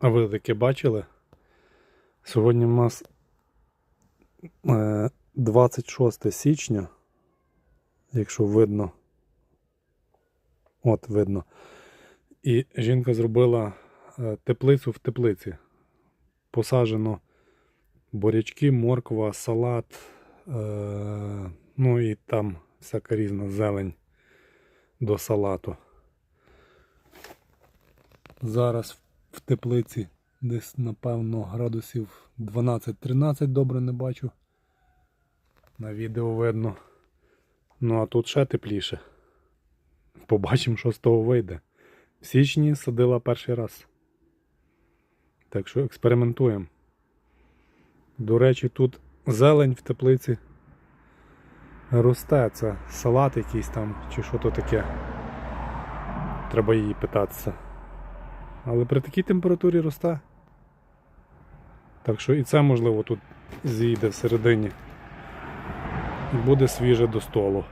А ви таке бачили? Сьогодні в нас е, 26 січня, якщо видно. От видно. І жінка зробила е, теплицю в теплиці. Посаджено бурячки, морква, салат, е, ну і там всяка різна зелень до салату. Зараз в теплиці десь, напевно, градусів 12-13 добре не бачу. На відео видно. Ну а тут ще тепліше. Побачимо, що з того вийде. В січні садила перший раз. Так що експериментуємо. До речі, тут зелень в теплиці росте. Це салат якийсь там, чи що то таке. Треба її питатися. Але при такій температурі росте. Так що і це можливо тут зійде всередині. Буде свіже до столу.